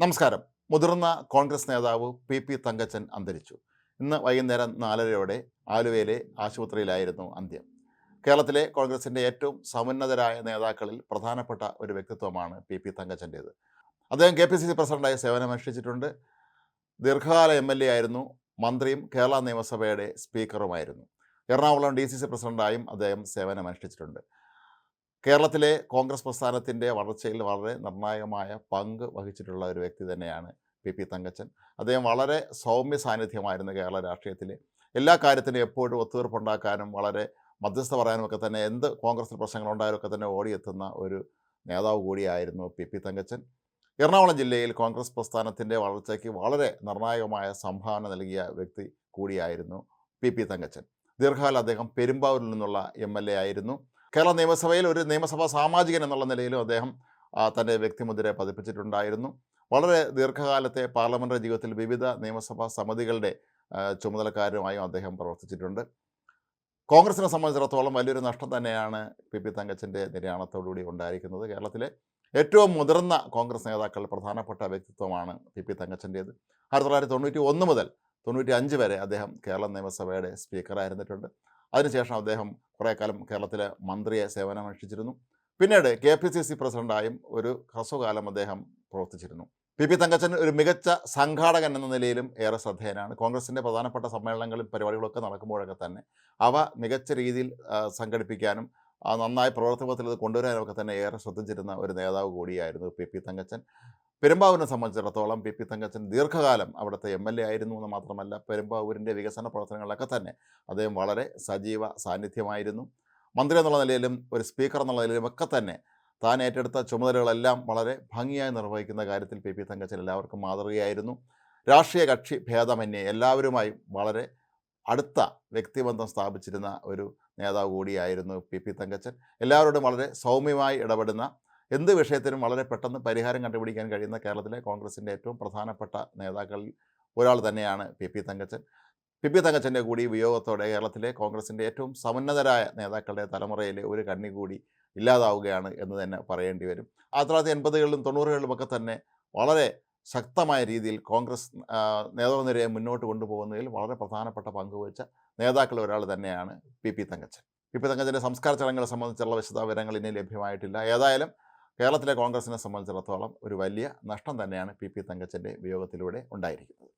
നമസ്കാരം. മുതിർന്ന കോൺഗ്രസ് നേതാവ് പി പി തങ്കച്ചൻ അന്തരിച്ചു. ഇന്ന് വൈകുന്നേരം നാലരയോടെ ആലുവയിലെ ആശുപത്രിയിലായിരുന്നു അന്ത്യം. കേരളത്തിലെ കോൺഗ്രസിന്റെ ഏറ്റവും സമുന്നതരായ നേതാക്കളിൽ പ്രധാനപ്പെട്ട ഒരു വ്യക്തിത്വമാണ് പി പി തങ്കച്ചന്റേത് അദ്ദേഹം കെ പി സി സി പ്രസിഡന്റായി സേവനമനുഷ്ഠിച്ചിട്ടുണ്ട്. ദീർഘകാല എം എൽ എ ആയിരുന്നു. മന്ത്രിയും കേരള നിയമസഭയുടെ സ്പീക്കറുമായിരുന്നു. എറണാകുളം ഡി സി സി പ്രസിഡന്റായും അദ്ദേഹം സേവനമനുഷ്ഠിച്ചിട്ടുണ്ട്. കേരളത്തിലെ കോൺഗ്രസ് പ്രസ്ഥാനത്തിന്റെ വളർച്ചയിൽ വളരെ നിർണായകമായ പങ്ക് വഹിച്ചിട്ടുള്ള ഒരു വ്യക്തി തന്നെയാണ് പി. പി. തങ്കച്ചൻ. അദ്ദേഹം വളരെ സൗമ്യ സാന്നിധ്യമായിരുന്നു കേരള രാഷ്ട്രീയത്തിൽ. എല്ലാ കാര്യത്തിനും എപ്പോഴും ഒത്തുതീർപ്പുണ്ടാക്കാനും വളരെ മധ്യസ്ഥ പറയാനും ഒക്കെ തന്നെ എന്ത് കോൺഗ്രസിൽ പ്രശ്നങ്ങളുണ്ടായാലും ഒക്കെ തന്നെ ഓടിയെത്തുന്ന ഒരു നേതാവ് കൂടിയായിരുന്നു പി. പി. തങ്കച്ചൻ. എറണാകുളം ജില്ലയിൽ കോൺഗ്രസ് പ്രസ്ഥാനത്തിന്റെ വളർച്ചയ്ക്ക് വളരെ നിർണായകമായ സംഭാവന നൽകിയ വ്യക്തി കൂടിയായിരുന്നു പി. പി. തങ്കച്ചൻ. ദീർഘകാലം അദ്ദേഹം പെരുമ്പാവൂരിൽ നിന്നുള്ള എം. എൽ. എ ആയിരുന്നു. കേരള നിയമസഭയിൽ ഒരു നിയമസഭാ സാമാജികൻ എന്നുള്ള നിലയിലും അദ്ദേഹം തന്റെ വ്യക്തിമുദ്ര പതിപ്പിച്ചിട്ടുണ്ടായിരുന്നു. വളരെ ദീർഘകാലത്തെ പാർലമെന്ററി ജീവിതത്തിൽ വിവിധ നിയമസഭാ സമിതികളുടെ ചുമതലക്കാരുമായും അദ്ദേഹം പ്രവർത്തിച്ചിട്ടുണ്ട്. കോൺഗ്രസിനെ സംബന്ധിച്ചിടത്തോളം വലിയൊരു നഷ്ടം തന്നെയാണ് പി. പി. തങ്കച്ചന്റെ നിര്യാണത്തോടുകൂടി ഉണ്ടായിരിക്കുന്നത്. കേരളത്തിലെ ഏറ്റവും മുതിർന്ന കോൺഗ്രസ് നേതാക്കൾ പ്രധാനപ്പെട്ട വ്യക്തിത്വമാണ് പി. പി. തങ്കച്ചന്റേത്. ആയിരത്തി തൊള്ളായിരത്തി തൊണ്ണൂറ്റി ഒന്ന് മുതൽ തൊണ്ണൂറ്റി അഞ്ച് വരെ അദ്ദേഹം കേരള നിയമസഭയുടെ സ്പീക്കറായിരുന്നിട്ടുണ്ട്. അതിനുശേഷം അദ്ദേഹം കുറേ കാലം കേരളത്തിലെ മന്ത്രിയെ സേവനമനുഷ്ഠിച്ചിരുന്നു. പിന്നീട് കെ പി സി സി പ്രസിഡന്റായും ഒരു ഹ്രസ്വകാലം അദ്ദേഹം പ്രവർത്തിച്ചിരുന്നു. പി പി തങ്കച്ചൻ ഒരു മികച്ച സംഘാടകൻ എന്ന നിലയിലും ഏറെ ശ്രദ്ധേയനാണ്. കോൺഗ്രസിന്റെ പ്രധാനപ്പെട്ട സമ്മേളനങ്ങളും പരിപാടികളൊക്കെ നടക്കുമ്പോഴൊക്കെ തന്നെ അവ മികച്ച രീതിയിൽ സംഘടിപ്പിക്കാനും നന്നായി പ്രവർത്തനത്തിൽ കൊണ്ടുവരാനൊക്കെ തന്നെ ഏറെ ശ്രദ്ധിച്ചിരുന്ന ഒരു നേതാവ് കൂടിയായിരുന്നു പി പി തങ്കച്ചൻ. പെരുമ്പാവൂരിനെ സംബന്ധിച്ചിടത്തോളം പി. പി. തങ്കച്ചൻ ദീർഘകാലം അവിടുത്തെ എം. എൽ. എ. ആയിരുന്നു എന്ന് മാത്രമല്ല പെരുമ്പാവൂരിന്റെ വികസന പ്രവർത്തനങ്ങളിലൊക്കെ തന്നെ അദ്ദേഹം വളരെ സജീവ സാന്നിധ്യമായിരുന്നു. മന്ത്രി എന്നുള്ള നിലയിലും ഒരു സ്പീക്കർ എന്നുള്ള നിലയിലും ഒക്കെ തന്നെ താൻ ഏറ്റെടുത്ത ചുമതലകളെല്ലാം വളരെ ഭംഗിയായി നിർവഹിക്കുന്ന കാര്യത്തിൽ പി. പി. തങ്കച്ചൻ എല്ലാവർക്കും മാതൃകയായിരുന്നു. രാഷ്ട്രീയ കക്ഷി ഭേദമന്യേ എല്ലാവരുമായും വളരെ അടുത്ത വ്യക്തിബന്ധം സ്ഥാപിച്ചിരുന്ന ഒരു നേതാവ് കൂടിയായിരുന്നു പി. പി. തങ്കച്ചൻ. എല്ലാവരോടും വളരെ സൗമ്യമായി ഇടപെടുന്ന എന്ത് വിഷയത്തിനും വളരെ പെട്ടെന്ന് പരിഹാരം കണ്ടുപിടിക്കാൻ കഴിയുന്ന കേരളത്തിലെ കോൺഗ്രസിന്റെ ഏറ്റവും പ്രധാനപ്പെട്ട നേതാക്കളിൽ ഒരാൾ തന്നെയാണ് P P Thankachan. P P തങ്കച്ചന്റെ കൂടി വിയോഗത്തോടെ കേരളത്തിലെ കോൺഗ്രസിന്റെ ഏറ്റവും സമുന്നതരായ നേതാക്കളുടെ തലമുറയിലെ ഒരു കണ്ണി കൂടി ഇല്ലാതാവുകയാണ് എന്ന് തന്നെ പറയേണ്ടി വരും. ആയിരത്തി തൊള്ളായിരത്തി എൺപതുകളിലും തൊണ്ണൂറുകളിലുമൊക്കെ തന്നെ വളരെ ശക്തമായ രീതിയിൽ കോൺഗ്രസ് നേതൃനിരയെ മുന്നോട്ട് കൊണ്ടുപോകുന്നതിൽ വളരെ പ്രധാനപ്പെട്ട വഹിച്ച നേതാക്കളിൽ ഒരാൾ തന്നെയാണ് P P Thankachan. P P തങ്കച്ചന്റെ സംസ്കാര ചടങ്ങുകളെ സംബന്ധിച്ചുള്ള വിശദവിവരങ്ങൾ ഇനി ലഭ്യമായിട്ടില്ല. ഏതായാലും കേരളത്തിലെ കോൺഗ്രസിനെ സംബന്ധിച്ചിടത്തോളം ഒരു വലിയ നഷ്ടം തന്നെയാണ് പി പി തങ്കച്ചന്റെ വിയോഗത്തിലൂടെ ഉണ്ടായിരിക്കുന്നത്.